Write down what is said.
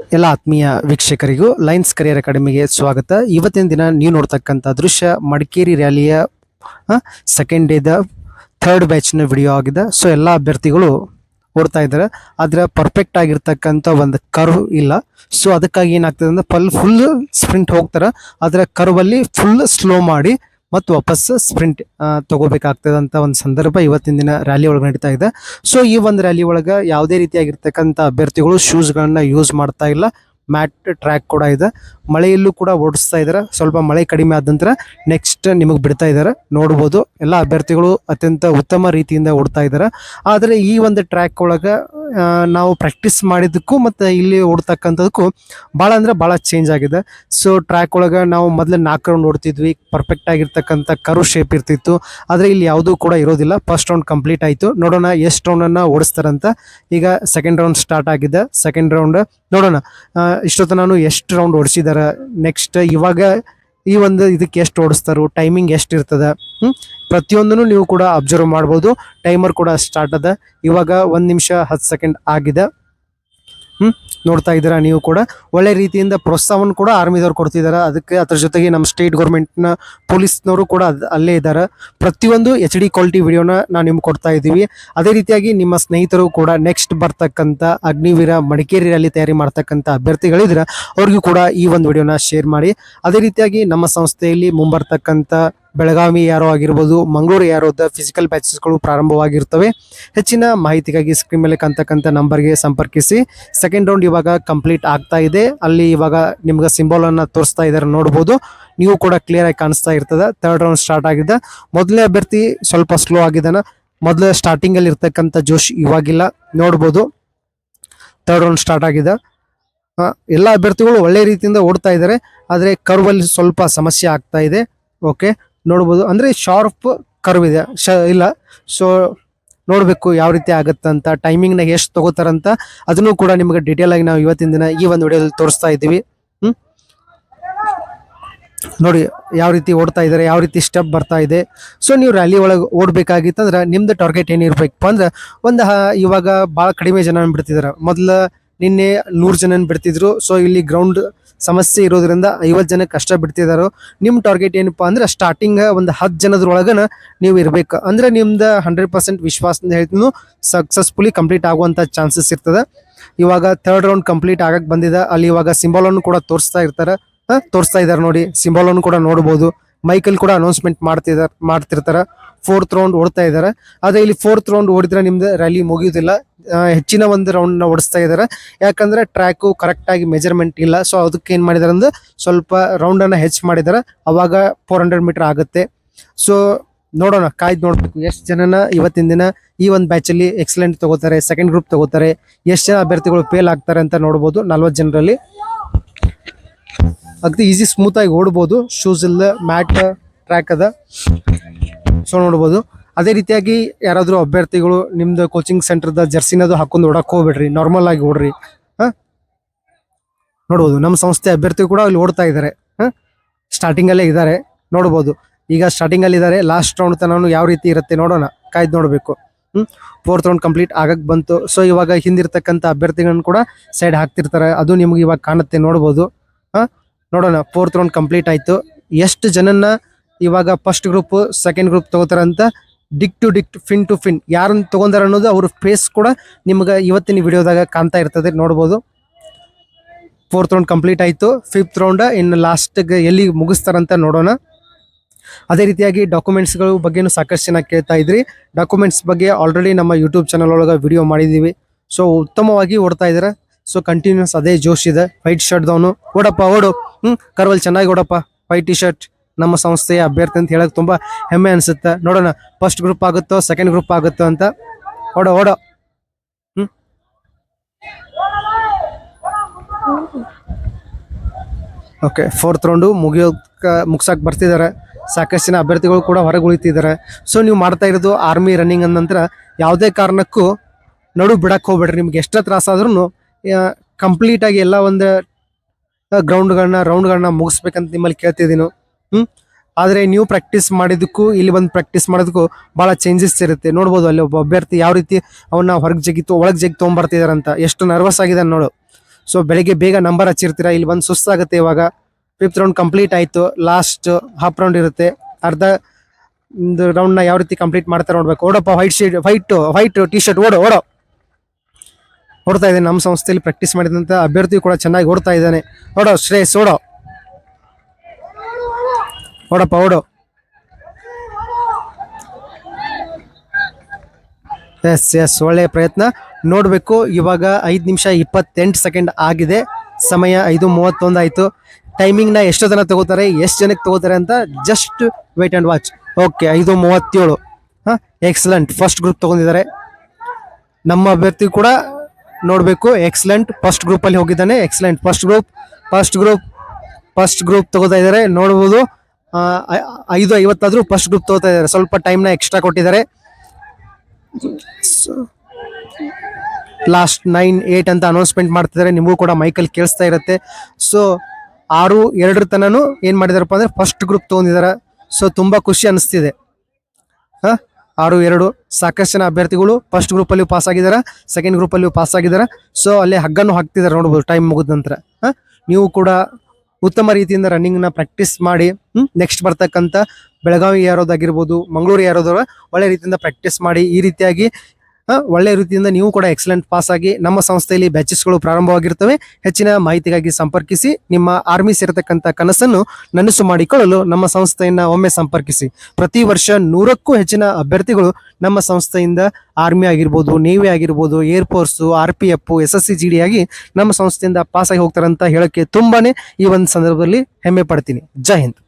ಎಲ್ಲ ಆತ್ಮೀಯ ವೀಕ್ಷಕರಿಗೂ lines career ಅಕಾಡೆಮಿಗೆ ಸ್ವಾಗತ. ಇವತ್ತಿನ ದಿನ ನೀವು ನೋಡ್ತಕ್ಕಂಥ ದೃಶ್ಯ ಮಡಿಕೇರಿ ರ್ಯಾಲಿಯ ಸೆಕೆಂಡ್ ಡೇದ ಥರ್ಡ್ ಬ್ಯಾಚ್ನ ವಿಡಿಯೋ ಆಗಿದೆ. ಸೊ ಎಲ್ಲ ಅಭ್ಯರ್ಥಿಗಳು ಓಡ್ತಾ ಇದ್ದಾರೆ. ಆದರೆ ಪರ್ಫೆಕ್ಟ್ ಆಗಿರ್ತಕ್ಕಂಥ ಒಂದು ಕರ್ವ್ ಇಲ್ಲ. ಸೊ ಅದಕ್ಕಾಗಿ ಏನಾಗ್ತದೆ ಅಂದರೆ ಫುಲ್ ಫುಲ್ ಸ್ಪ್ರಿಂಟ್ ಹೋಗ್ತಾರೆ. ಆದರೆ ಕರ್ವಲ್ಲಿ ಫುಲ್ ಸ್ಲೋ ಮಾಡಿ ಮತ್ತು ವಾಪಸ್ ಸ್ಪ್ರಿಂಟ್ ತಗೋಬೇಕಾಗ್ತದಂತ ಒಂದು ಸಂದರ್ಭ ಇವತ್ತಿನ ದಿನ ರ್ಯಾಲಿ ಒಳಗೆ ನಡೀತಾ ಇದೆ. ಸೊ ಈ ಒಂದು ರ್ಯಾಲಿ ಒಳಗೆ ಯಾವುದೇ ರೀತಿಯಾಗಿರ್ತಕ್ಕಂಥ ಅಭ್ಯರ್ಥಿಗಳು ಶೂಸ್ಗಳನ್ನ ಯೂಸ್ ಮಾಡ್ತಾ ಇಲ್ಲ. ಮ್ಯಾಟ್ ಟ್ರ್ಯಾಕ್ ಕೂಡ ಇದೆ. ಮಳೆಯಲ್ಲೂ ಕೂಡ ಓಡಿಸ್ತಾ ಇದ್ದಾರೆ. ಸ್ವಲ್ಪ ಮಳೆ ಕಡಿಮೆ ಆದ ನಂತರ ನೆಕ್ಸ್ಟ್ ನಿಮಗೆ ಬಿಡ್ತಾ ಇದ್ದಾರೆ. ನೋಡ್ಬೋದು. ಎಲ್ಲ ಅಭ್ಯರ್ಥಿಗಳು ಅತ್ಯಂತ ಉತ್ತಮ ರೀತಿಯಿಂದ ಓಡ್ತಾ ಇದ್ದಾರೆ. ಆದರೆ ಈ ಒಂದು ಟ್ರ್ಯಾಕ್ ಒಳಗೆ ನಾವು ಪ್ರಾಕ್ಟೀಸ್ ಮಾಡಿದ್ದಕ್ಕೂ ಮತ್ತು ಇಲ್ಲಿ ಓಡ್ತಕ್ಕಂಥದಕ್ಕೂ ಭಾಳ ಅಂದ್ರೆ ಭಾಳ ಚೇಂಜ್ ಆಗಿದೆ. ಸೊ ಟ್ರ್ಯಾಕ್ ಒಳಗೆ ನಾವು ಮೊದಲು ನಾಲ್ಕು ರೌಂಡ್ ಓಡ್ತಿದ್ವಿ. ಪರ್ಫೆಕ್ಟ್ ಆಗಿರ್ತಕ್ಕಂಥ ಕರು ಶೇಪ್ ಇರ್ತಿತ್ತು. ಆದರೆ ಇಲ್ಲಿ ಯಾವುದೂ ಕೂಡ ಇರೋದಿಲ್ಲ. ಫಸ್ಟ್ ರೌಂಡ್ ಕಂಪ್ಲೀಟ್ ಆಯಿತು. ನೋಡೋಣ ಎಷ್ಟು ರೌಂಡನ್ನು ಓಡಿಸ್ತಾರಂತ. ಈಗ ಸೆಕೆಂಡ್ ರೌಂಡ್ ಸ್ಟಾರ್ಟ್ ಆಗಿದೆ. ಸೆಕೆಂಡ್ ರೌಂಡ್ ನೋಡೋಣ. ನಾನು ಎಷ್ಟು ರೌಂಡ್ ಓಡಿಸಿದಾರೆ? ನೆಕ್ಸ್ಟ್ ಇವಾಗ ಈ ಒಂದು ಇದಕ್ಕೆ ಎಷ್ಟು ಓಡಿಸ್ತಾರೋ ಟೈಮಿಂಗ್ ಎಷ್ಟು ಇರ್ತದೆ? ಹ್ಞೂ ಪ್ರತಿಯೊಂದನ್ನು ನೀವು ಕೂಡ ಅಬ್ಸರ್ವ್ ಮಾಡ್ಬೋದು. ಟೈಮರ್ ಕೂಡ ಸ್ಟಾರ್ಟ್ ಅದ. ಇವಾಗ ಒಂದು ನಿಮಿಷ ಹತ್ತು ಸೆಕೆಂಡ್ ಆಗಿದೆ. ಹ್ಮ್? ನೋಡ್ತಾ ಇದ್ದೀರಾ ನೀವು ಕೂಡ. ಒಳ್ಳೆ ರೀತಿಯಿಂದ ಪ್ರೋತ್ಸಾಹವನ್ನು ಕೂಡ ಆರ್ಮಿದವ್ರು ಕೊಡ್ತಿದ್ದಾರೆ ಅದಕ್ಕೆ ಅದ್ರ ಜೊತೆಗೆ ನಮ್ಮ ಸ್ಟೇಟ್ ಗೌರ್ಮೆಂಟ್ನ ಪೊಲೀಸ್ನವರು ಕೂಡ ಅಲ್ಲೇ ಇದ್ದಾರೆ ಪ್ರತಿಯೊಂದು ಎಚ್ ಡಿ ಕ್ವಾಲಿಟಿ ವಿಡಿಯೋನ ನಾವು ನಿಮ್ಗೆ ಕೊಡ್ತಾ ಇದ್ದೀವಿ. ಅದೇ ರೀತಿಯಾಗಿ ನಿಮ್ಮ ಸ್ನೇಹಿತರು ಕೂಡ ನೆಕ್ಸ್ಟ್ ಬರ್ತಕ್ಕಂಥ ಅಗ್ನಿವೀರ ಮಡಿಕೇರಿ ರ್ಯಾಲಿ ತಯಾರಿ ಮಾಡ್ತಕ್ಕಂಥ ಅಭ್ಯರ್ಥಿಗಳಿದ್ರೆ ಅವ್ರಿಗೂ ಕೂಡ ಈ ಒಂದು ವಿಡಿಯೋನ ಶೇರ್ ಮಾಡಿ. ಅದೇ ರೀತಿಯಾಗಿ ನಮ್ಮ ಸಂಸ್ಥೆಯಲ್ಲಿ ಮುಂಬರ್ತಕ್ಕಂಥ ಬೆಳಗಾವಿ ಯಾರೋ ಆಗಿರ್ಬೋದು, ಮಂಗಳೂರು ಯಾರೋದ ಫಿಸಿಕಲ್ ಬ್ಯಾಚಸ್ಗಳು ಪ್ರಾರಂಭವಾಗಿರ್ತವೆ. ಹೆಚ್ಚಿನ ಮಾಹಿತಿಗಾಗಿ ಸ್ಕ್ರೀನ್ ಮೇಲೆ ಕಾಣ್ತಕ್ಕಂಥ ನಂಬರ್ಗೆ ಸಂಪರ್ಕಿಸಿ. ಸೆಕೆಂಡ್ ರೌಂಡ್ ಇವಾಗ ಕಂಪ್ಲೀಟ್ ಆಗ್ತಾ ಇದೆ. ಅಲ್ಲಿ ಇವಾಗ ನಿಮ್ಗೆ ಸಿಂಬಲ್ ಅನ್ನ ತೋರಿಸ್ತಾ ಇದ್ದಾರೆ ನೋಡ್ಬೋದು. ನೀವು ಕೂಡ ಕ್ಲಿಯರ್ ಆಗಿ ಕಾಣಿಸ್ತಾ ಇರ್ತದೆ. ಥರ್ಡ್ ರೌಂಡ್ ಸ್ಟಾರ್ಟ್ ಆಗಿದೆ ಮೊದಲನೇ ಅಭ್ಯರ್ಥಿ ಸ್ವಲ್ಪ ಸ್ಲೋ ಆಗಿದ್ದಾನ. ಮೊದಲ ಸ್ಟಾರ್ಟಿಂಗ್ ಅಲ್ಲಿ ಇರ್ತಕ್ಕಂಥ ಜೋಶ್ ಇವಾಗಿಲ್ಲ. ನೋಡ್ಬೋದು. ಥರ್ಡ್ ರೌಂಡ್ ಸ್ಟಾರ್ಟ್ ಆಗಿದೆ ಎಲ್ಲ ಅಭ್ಯರ್ಥಿಗಳು ಒಳ್ಳೆ ರೀತಿಯಿಂದ ಓಡ್ತಾ ಇದ್ದಾರೆ ಆದರೆ ಕರ್ವಲ್ಲಿ ಸ್ವಲ್ಪ ಸಮಸ್ಯೆ ಆಗ್ತಾ ಇದೆ. ಓಕೆ ನೋಡ್ಬೋದು. ಅಂದರೆ ಶಾರ್ಪ್ ಕರ್ವ್ ಇದೆ. ಶ, ಇಲ್ಲ. ಸೊ ನೋಡಬೇಕು ಯಾವ ರೀತಿ ಆಗುತ್ತಂತ ಟೈಮಿಂಗ್ನಾಗ ಎಷ್ಟು ತಗೋತಾರಂತ ಅದನ್ನು ಕೂಡ ನಿಮಗೆ ಡೀಟೇಲ್ ಆಗಿ ನಾವು ಇವತ್ತಿನ ದಿನ ಈ ಒಂದು ವಿಡಿಯೋದಲ್ಲಿ ತೋರಿಸ್ತಾ ಇದ್ದೀವಿ. ನೋಡಿ, ಯಾವ ರೀತಿ ಓಡ್ತಾ ಇದ್ದಾರೆ ಯಾವ ರೀತಿ ಸ್ಟೆಪ್ ಬರ್ತಾ ಇದೆ. ಸೊ ನೀವು ರ್ಯಾಲಿ ಒಳಗೆ ಓಡಬೇಕಾಗಿತ್ತಂದ್ರೆ ನಿಮ್ದು ಟಾರ್ಗೆಟ್ ಏನಿರಬೇಕಪ್ಪ ಅಂದ್ರೆ, ಒಂದು ಇವಾಗ ಭಾಳ ಕಡಿಮೆ ಜನ ಬಿಡ್ತಿದ್ದಾರೆ ಮೊದಲ ನಿನ್ನೆ ನೂರು ಜನ ಬಿಡ್ತಿದ್ರು. ಸೊ ಇಲ್ಲಿ ಗ್ರೌಂಡ್ ಸಮಸ್ಯೆ ಇರೋದ್ರಿಂದ ಐವತ್ತು ಜನ ಕಷ್ಟ ಬಿಡ್ತಿದಾರೋ. ನಿಮ್ಮ ಟಾರ್ಗೆಟ್ ಏನಪ್ಪಾ ಅಂದ್ರೆ ಸ್ಟಾರ್ಟಿಂಗ್ ಒಂದು ಹತ್ತು ಜನದ್ರೊಳಗನ ನೀವು ಇರ್ಬೇಕು. ಅಂದ್ರೆ ನಿಮ್ದು ಹಂಡ್ರೆಡ್ ಪರ್ಸೆಂಟ್ ವಿಶ್ವಾಸದಿಂದ ಹೇಳ್ತೀನಿ ಸಕ್ಸಸ್ಫುಲಿ ಕಂಪ್ಲೀಟ್ ಆಗುವಂಥ ಚಾನ್ಸಸ್ ಇರ್ತದೆ. ಇವಾಗ ಥರ್ಡ್ ರೌಂಡ್ ಕಂಪ್ಲೀಟ್ ಆಗಕ್ಕೆ ಬಂದಿದೆ. ಅಲ್ಲಿ ಇವಾಗ ಸಿಂಬಲ್ ಅನ್ನು ಕೂಡ ತೋರಿಸ್ತಾ ಇರ್ತಾರೆ. ತೋರಿಸ್ತಾ ಇದ್ದಾರೆ ನೋಡಿ. ಸಿಂಬಲ್ ಅನ್ನು ಕೂಡ ನೋಡ್ಬೋದು. ಮೈಕಲ್ ಕೂಡ ಅನೌನ್ಸ್ಮೆಂಟ್ ಮಾಡ್ತಿದಾರೆ ಮಾಡ್ತಿರ್ತಾರೆ. ಫೋರ್ತ್ ರೌಂಡ್ ಓಡ್ತಾ ಇದ್ದಾರೆ ಆದರೆ ಇಲ್ಲಿ ಫೋರ್ತ್ ರೌಂಡ್ ಓಡಿದ್ರೆ ನಿಮ್ದು ರ್ಯಾಲಿ ಮುಗಿಯೋದಿಲ್ಲ. ಹೆಚ್ಚಿನ ಒಂದು ರೌಂಡ್ನ ಓಡಿಸ್ತಾ ಇದ್ದಾರೆ. ಯಾಕಂದ್ರೆ ಟ್ರ್ಯಾಕು ಕರೆಕ್ಟಾಗಿ ಮೆಜರ್ಮೆಂಟ್ ಇಲ್ಲ. ಸೊ ಅದಕ್ಕೆ ಏನು ಮಾಡಿದ್ದಾರೆ ಅಂದರೆ ಸ್ವಲ್ಪ ರೌಂಡನ್ನು ಹೆಚ್ಚು ಮಾಡಿದ್ದಾರೆ. ಅವಾಗ ಫೋರ್ ಹಂಡ್ರೆಡ್ ಮೀಟರ್ ಆಗುತ್ತೆ. ಸೊ ನೋಡೋಣ, ಕಾಯ್ದು ನೋಡಬೇಕು. ಎಷ್ಟು ಜನನ ಇವತ್ತಿನ ದಿನ ಈ ಒಂದು ಬ್ಯಾಚಲ್ಲಿ ಎಕ್ಸಲೆಂಟ್ ತಗೋತಾರೆ ಸೆಕೆಂಡ್ ಗ್ರೂಪ್ ತಗೋತಾರೆ, ಎಷ್ಟು ಜನ ಅಭ್ಯರ್ಥಿಗಳು ಫೇಲ್ ಆಗ್ತಾರೆ ಅಂತ ನೋಡ್ಬೋದು ನಲ್ವತ್ತು ಜನರಲ್ಲಿ. ಅಗದಿ ಈಸಿ ಸ್ಮೂತಾಗಿ ಓಡ್ಬೋದು. ಶೂಸ್ ಇಲ್ಲ ಮ್ಯಾಟ್ ಟ್ರ್ಯಾಕ್ ಅದ. ಸೊ ನೋಡ್ಬೋದು. ಅದೇ ರೀತಿಯಾಗಿ ಯಾರಾದರೂ ಅಭ್ಯರ್ಥಿಗಳು ನಿಮ್ದು ಕೋಚಿಂಗ್ ಸೆಂಟರ್ದ ಜರ್ಸಿನದು ಹಾಕೊಂಡು ಓಡಕ್ಕೆ ಹೋಗ್ಬೇಡ್ರಿ. ನಾರ್ಮಲ್ ಆಗಿ ಓಡ್ರಿ. ಹಾ? ನೋಡ್ಬೋದು. ನಮ್ಮ ಸಂಸ್ಥೆ ಅಭ್ಯರ್ಥಿ ಕೂಡ ಅಲ್ಲಿ ಓಡ್ತಾ ಇದ್ದಾರೆ ಹಾಂ? ಸ್ಟಾರ್ಟಿಂಗ್ ಅಲ್ಲೇ ಇದ್ದಾರೆ ನೋಡ್ಬೋದು. ಈಗ ಸ್ಟಾರ್ಟಿಂಗ್ ಅಲ್ಲಿ ಇದ್ದಾರೆ ಲಾಸ್ಟ್ ರೌಂಡ್ ತನೂ ಯಾವ ರೀತಿ ಇರುತ್ತೆ ನೋಡೋಣ. ಕಾಯ್ದು ನೋಡಬೇಕು. ಹ್ಮ್? ಫೋರ್ತ್ ರೌಂಡ್ ಕಂಪ್ಲೀಟ್ ಆಗಕ್ಕೆ ಬಂತು. ಸೊ ಇವಾಗ ಹಿಂದಿರ್ತಕ್ಕಂಥ ಅಭ್ಯರ್ಥಿಗಳನ್ನ ಕೂಡ ಸೈಡ್ ಹಾಕ್ತಿರ್ತಾರೆ. ಅದು ನಿಮ್ಗೆ ಇವಾಗ ಕಾಣುತ್ತೆ. ನೋಡ್ಬೋದು. ಹಾಂ? ನೋಡೋಣ. ಫೋರ್ತ್ ರೌಂಡ್ ಕಂಪ್ಲೀಟ್ ಆಯ್ತು. ಎಷ್ಟು ಜನನ್ನ ಇವಾಗ ಫಸ್ಟ್ ಗ್ರೂಪ್ ಸೆಕೆಂಡ್ ಗ್ರೂಪ್ ತಗೋತಾರ ಅಂತ ಡಿಕ್ ಟು ಡಿಕ್ ಫಿನ್ ಟು ಫಿನ್ ಯಾರನ್ನು ತೊಗೊಂಡಾರ ಅನ್ನೋದು ಅವ್ರ ಫೇಸ್ ಕೂಡ ನಿಮ್ಗೆ ಇವತ್ತಿನ ವಿಡಿಯೋದಾಗ ಕಾಣ್ತಾ ಇರ್ತದೆ, ನೋಡ್ಬೋದು. ಫೋರ್ತ್ ರೌಂಡ್ ಕಂಪ್ಲೀಟ್ ಆಯಿತು. ಫಿಫ್ತ್ ರೌಂಡ್ ಇನ್ನು ಲಾಸ್ಟ್ಗೆ ಎಲ್ಲಿ ಮುಗಿಸ್ತಾರಂತ ನೋಡೋಣ. ಅದೇ ರೀತಿಯಾಗಿ ಡಾಕ್ಯುಮೆಂಟ್ಸ್ಗಳು ಬಗ್ಗೆನೂ ಸಾಕಷ್ಟು ಜನ ಕೇಳ್ತಾ ಇದ್ರಿ. ಡಾಕ್ಯುಮೆಂಟ್ಸ್ ಬಗ್ಗೆ ಆಲ್ರೆಡಿ ನಮ್ಮ ಯೂಟ್ಯೂಬ್ ಚಾನಲ್ ಒಳಗೆ ವಿಡಿಯೋ ಮಾಡಿದ್ದೀವಿ ಸೊ ಉತ್ತಮವಾಗಿ ಓಡ್ತಾ ಇದ್ದಾರೆ ಸೊ ಕಂಟಿನ್ಯೂಸ್ ಅದೇ ಜೋಶ್ ಇದೆ. ವೈಟ್ ಶರ್ಟ್ದವನು ಓಡಪ್ಪ, ಓಡು. ಹ್ಞೂ ಕರ್ವಲ್ ಚೆನ್ನಾಗಿ ಓಡಪ್ಪ. ವೈಟ್ ಟಿ ಶರ್ಟ್ ನಮ್ಮ ಸಂಸ್ಥೆಯ ಅಭ್ಯರ್ಥಿ ಅಂತ ಹೇಳಕ್ ತುಂಬಾ ಹೆಮ್ಮೆ ಅನ್ಸುತ್ತೆ. ನೋಡೋಣ ಫಸ್ಟ್ ಗ್ರೂಪ್ ಆಗುತ್ತೋ ಸೆಕೆಂಡ್ ಗ್ರೂಪ್ ಆಗುತ್ತೋ ಅಂತ. ಓಡೋ ಓಡೋ. ಓಕೆ ಫೋರ್ತ್ ರೌಂಡು ಮುಗಿಯೋಕ ಮುಗ್ಸಕ್ಕೆ ಬರ್ತಿದ್ದಾರೆ. ಸಾಕಷ್ಟು ಅಭ್ಯರ್ಥಿಗಳು ಕೂಡ ಹೊರಗೆ ಉಳಿತಿದ್ದಾರೆ ಸೊ ನೀವು ಮಾಡ್ತಾ ಇರೋದು ಆರ್ಮಿ ರನ್ನಿಂಗ್ ಅಂದ ನಂತರ ಯಾವುದೇ ಕಾರಣಕ್ಕೂ ನಡು ಬಿಡಕ್ಕೆ ಹೋಗ್ಬೇಡ್ರಿ. ನಿಮ್ಗೆ ಎಷ್ಟೇ ಕಂಪ್ಲೀಟ್ ಆಗಿ ಎಲ್ಲ ಒಂದು ಗ್ರೌಂಡ್ಗಳನ್ನ ರೌಂಡ್ಗಳನ್ನ ಮುಗಿಸ್ಬೇಕಂತ ನಿಮ್ಮಲ್ಲಿ ಕೇಳ್ತಿದ್ದೀನಿ. ಆದರೆ ನೀವು ಪ್ರಾಕ್ಟೀಸ್ ಮಾಡಿದ್ದಕ್ಕೂ, ಇಲ್ಲಿ ಬಂದು ಪ್ರಾಕ್ಟೀಸ್ ಮಾಡೋದಕ್ಕೂ ಭಾಳ ಚೇಂಜಸ್ ಇರುತ್ತೆ. ನೋಡ್ಬೋದು ಅಲ್ಲಿ ಒಬ್ಬ ಅಭ್ಯರ್ಥಿ ಯಾವ ರೀತಿ ಅವನ್ನ ಹೊರಗೆ ಜಗಿತು ಒಳಗೆ ಜಗಿ ತೊಗೊಂಬರ್ತಿದಾರಂತ ಎಷ್ಟು ನರ್ವಸ್ ಆಗಿದೆ ನೋಡು. ಸೊ ಬೆಳಿಗ್ಗೆ ಬೇಗ ನಂಬರ್ ಹಚ್ಚಿರ್ತೀರಾ? ಇಲ್ಲಿ ಬಂದು ಸುಸ್ತಾಗುತ್ತೆ ಇವಾಗ. ಫಿಫ್ತ್ ರೌಂಡ್ ಕಂಪ್ಲೀಟ್ ಆಯಿತು. ಲಾಸ್ಟ್ ಹಾಫ್ ರೌಂಡ್ ಇರುತ್ತೆ. ಅರ್ಧ ಒಂದು ರೌಂಡ್ನ ಯಾವ ರೀತಿ ಕಂಪ್ಲೀಟ್ ಮಾಡ್ತಾರೆ ನೋಡ್ಬೇಕು. ಓಡಪ್ಪ white sheet white white T shirt ಓಡೋ ಓಡೋ. ಓಡ್ತಾ ಇದ್ದಾನೆ ನಮ್ಮ ಸಂಸ್ಥೆಯಲ್ಲಿ ಪ್ರಾಕ್ಟೀಸ್ ಮಾಡಿದಂಥ ಅಭ್ಯರ್ಥಿ ಕೂಡ ಚೆನ್ನಾಗಿ ಓಡ್ತಾ ಇದ್ದಾನೆ. ಓಡೋ, ಶ್ರೇಯಸ್, ಓಡೋ. ಓಡಪ್ಪ ಓಡು. ಎಸ್ ಎಸ್ ಒಳ್ಳೆಯ ಪ್ರಯತ್ನ. ನೋಡಬೇಕು, ಇವಾಗ ಐದು ನಿಮಿಷ ಇಪ್ಪತ್ತೆಂಟು ಸೆಕೆಂಡ್ ಆಗಿದೆ. ಸಮಯ ಐದು ಮೂವತ್ತೊಂದು ಆಯಿತು. ಟೈಮಿಂಗ್ನ ಎಷ್ಟು ಜನ ತಗೋತಾರೆ, ಎಷ್ಟು ಜನಕ್ಕೆ ತಗೋತಾರೆ ಅಂತ just wait and watch okay ಐದು ಮೂವತ್ತೇಳು. ಹಾಂ ಎಕ್ಸಲೆಂಟ್ ಫಸ್ಟ್ ಗ್ರೂಪ್ ತೊಗೊಂಡಿದ್ದಾರೆ. ನಮ್ಮ ಅಭ್ಯರ್ಥಿ ಕೂಡ ನೋಡಬೇಕು ಎಕ್ಸಲೆಂಟ್ ಫಸ್ಟ್ ಗ್ರೂಪಲ್ಲಿ ಹೋಗಿದ್ದಾನೆ excellent first group first group first group ತಗೋತಾ ಇದ್ದಾರೆ. ನೋಡ್ಬೋದು. ಐದು ಐವತ್ತಾದರೂ ಫಸ್ಟ್ ಗ್ರೂಪ್ ತಗೋತಾ ಇದ್ದಾರೆ. ಸ್ವಲ್ಪ ಟೈಮ್ನ ಎಕ್ಸ್ಟ್ರಾ ಕೊಟ್ಟಿದ್ದಾರೆ. ಲಾಸ್ಟ್ ನೈನ್ ಏಟ್ ಅಂತ ಅನೌನ್ಸ್ಮೆಂಟ್ ಮಾಡ್ತಿದ್ದಾರೆ. ನಿಮಗೂ ಕೂಡ ಮೈಕಲ್ಲಿ ಕೇಳಿಸ್ತಾ ಇರುತ್ತೆ. ಸೊ ಆರು ಎರಡರ ತನೂ ಏನು ಮಾಡಿದಾರಪ್ಪ ಅಂದ್ರೆ ಫಸ್ಟ್ ಗ್ರೂಪ್ ತೊಗೊಂಡಿದ್ದಾರೆ. ಸೊ ತುಂಬ ಖುಷಿ ಅನಿಸ್ತಿದೆ. ಹಾಂ? ಆರು, ಎರಡು, ಸಾಕಷ್ಟು ಜನ ಅಭ್ಯರ್ಥಿಗಳು ಫಸ್ಟ್ ಗ್ರೂಪಲ್ಲಿ ಪಾಸ್ ಆಗಿದ್ದಾರೆ. ಸೆಕೆಂಡ್ ಗ್ರೂಪಲ್ಲಿ ಪಾಸ್ ಆಗಿದ್ದಾರೆ. ಸೊ ಅಲ್ಲಿ ಹಗ್ಗನ್ನು ಹಾಕ್ತಿದ್ದಾರೆ ನೋಡ್ಬೋದು ಟೈಮ್ ಮುಗಿದ ನಂತರ. ಹಾ? ನೀವು ಕೂಡ ಉತ್ತಮ ರೀತಿಯಿಂದ ರನ್ನಿಂಗ್ನ ಪ್ರಾಕ್ಟೀಸ್ ಮಾಡಿ ನೆಕ್ಸ್ಟ್ ಬರ್ತಕ್ಕಂಥ ಬೆಳಗಾವಿ ಯಾರೋದಾಗಿರ್ಬೋದು, ಮಂಗಳೂರು ಯಾರೋದ್ರ ಒಳ್ಳೆ ರೀತಿಯಿಂದ ಪ್ರಾಕ್ಟೀಸ್ ಮಾಡಿ, ಈ ರೀತಿಯಾಗಿ ಒಳ್ಳೆ ರೀತಿಯಿಂದ ನೀವು ಕೂಡ ಎಕ್ಸಲೆಂಟ್ ಪಾಸ್ ಆಗಿ ನಮ್ಮ ಸಂಸ್ಥೆಯಲ್ಲಿ ಬ್ಯಾಚಸ್ಗಳು ಪ್ರಾರಂಭವಾಗಿರ್ತವೆ. ಹೆಚ್ಚಿನ ಮಾಹಿತಿಗಾಗಿ ಸಂಪರ್ಕಿಸಿ, ನಿಮ್ಮ ಆರ್ಮಿ ಸೇರತಕ್ಕಂಥ ಕನಸನ್ನು ನನಸು ಮಾಡಿಕೊಳ್ಳಲು ನಮ್ಮ ಸಂಸ್ಥೆಯನ್ನ ಒಮ್ಮೆ ಸಂಪರ್ಕಿಸಿ. ಪ್ರತಿ ವರ್ಷ ನೂರಕ್ಕೂ ಹೆಚ್ಚಿನ ಅಭ್ಯರ್ಥಿಗಳು ನಮ್ಮ ಸಂಸ್ಥೆಯಿಂದ ಆರ್ಮಿ ಆಗಿರ್ಬೋದು ನೇವಿ ಆಗಿರ್ಬೋದು air force R P F S S C G D ಆಗಿ ನಮ್ಮ ಸಂಸ್ಥೆಯಿಂದ ಪಾಸ್ ಹೋಗ್ತಾರೆ ಅಂತ ಹೇಳಕ್ಕೆ ತುಂಬಾನೇ ಈ ಒಂದು ಸಂದರ್ಭದಲ್ಲಿ ಹೆಮ್ಮೆ ಪಡ್ತೀನಿ. ಜೈ ಹಿಂದ್.